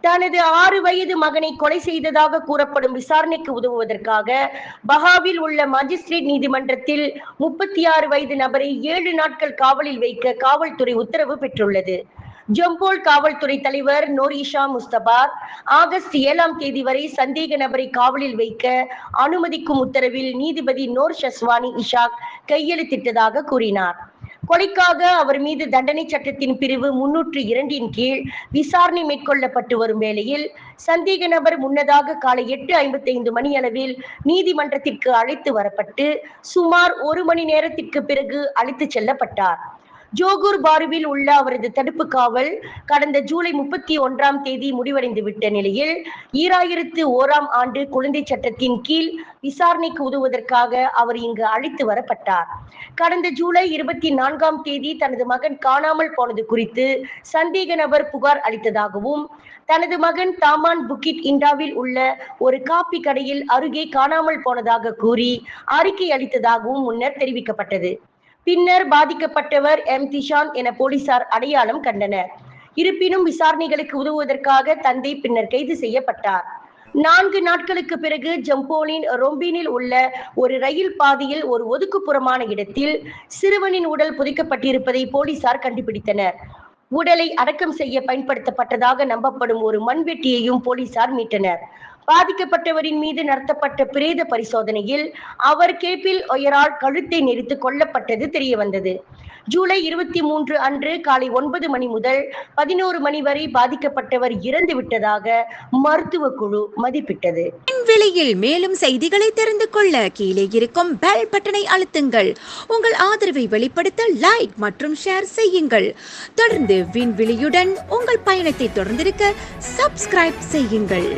தனது ஆறு வயது மகனை கொலை செய்ததாக கூறப்படும் விசாரணைக்கு உதவுவதற்காக பஹாவில் உள்ள மஜிஸ்ட்ரேட் நீதிமன்றத்தில் முப்பத்தி ஆறு வயது நபரை ஏழு நாட்கள் காவலில் வைக்க காவல்துறை உத்தரவு பெற்றுள்ளது. ஜம்போல் காவல்துறை தலைவர் நோரிஷா முஸ்தபா ஆகஸ்ட் ஏழாம் தேதி வரை சந்தேக நபரை காவலில் வைக்க அனுமதிக்கும் உத்தரவில் நீதிபதி நோர் ஷஸ்வானி இஷாக் கையெழுத்திட்டதாக கூறினார். கொலைக்காக அவர் மீது தண்டனை சட்டத்தின் பிரிவு முன்னூற்று இரண்டின் கீழ் விசாரணை மேற்கொள்ளப்பட்டு வரும் வேளையில் சந்தேக நபர் முன்னதாக காலை எட்டு ஐம்பத்தைந்து மணி அளவில் நீதிமன்றத்திற்கு அழைத்து வரப்பட்டு சுமார் ஒரு மணி நேரத்திற்கு பிறகு அழைத்துச் செல்லப்பட்டார். ஜோகூர் பாருவில் உள்ள அவரது தடுப்பு காவல் கடந்த ஜூலை முப்பத்தி ஒன்றாம் தேதி முடிவடைந்து விட்ட நிலையில் ஈராயிரத்து ஓராம் ஆண்டு குழந்தை சட்டத்தின் கீழ் விசாரணைக்கு உதவுவதற்காக அவர் இங்கு அழைத்து வரப்பட்டார். கடந்த ஜூலை இருபத்தி நான்காம் தேதி தனது மகன் காணாமல் போனது குறித்து சந்தேக நபர் புகார் அளித்ததாகவும் தனது மகன் தாமான் புக்கிட் இண்டாவில் உள்ள ஒரு காப்பி கடையில் அருகே காணாமல் போனதாக கூறி அறிக்கை அளித்ததாகவும் முன்னர் தெரிவிக்கப்பட்டது. பின்னர் பாதிக்கப்பட்டவர் எம். திஷான் என போலீசார் அடையாளம் கண்டனர். இருப்பினும் விசாரணைகளுக்கு உதவுவதற்காக தந்தை பின்னர் கைது செய்யப்பட்டார். நான்கு நாட்களுக்கு பிறகு ஜம்போனின் ரொம்பினில் உள்ள ஒரு ரயில் பாதையில் ஒரு ஒதுக்குப்புறமான இடத்தில் சிறுவனின் உடல் புதைக்கப்பட்டிருப்பதை போலீசார் கண்டுபிடித்தனர். உடலை அடக்கம் செய்ய பயன்படுத்தப்பட்டதாக நம்பப்படும் ஒரு மண்வெட்டியையும் போலீசார் மீட்டனர். பாதிக்கப்பட்டவரின் மீது நடத்தப்பட்ட பிரேத பரிசோதனையில் அவர் கேப்பில் ஒயரால் கழுத்தை நெரித்து கொல்லப்பட்டது தெரிய வந்தது ஜூலை இருபத்தி மூன்று அன்று காலை ஒன்பது மணி முதல் பதினோரு மணி வரை பாதிக்கப்பட்டவர் இறந்து விட்டதாக மருத்துவ குழு மதிப்பிட்டது. விலையில் மேலும் செய்திகளை தெரிந்து கொள்ள கீழே இருக்கும் பெல் பட்டனை அழுத்துங்கள். உங்கள் ஆதரவை வெளிப்படுத்த லைக் மற்றும் ஷேர் செய்யுங்கள். தொடர்ந்து விண்வெளியுடன் உங்கள் பயணத்தை தொடர்ந்திருக்க சப்ஸ்கிரைப் செய்யுங்கள்.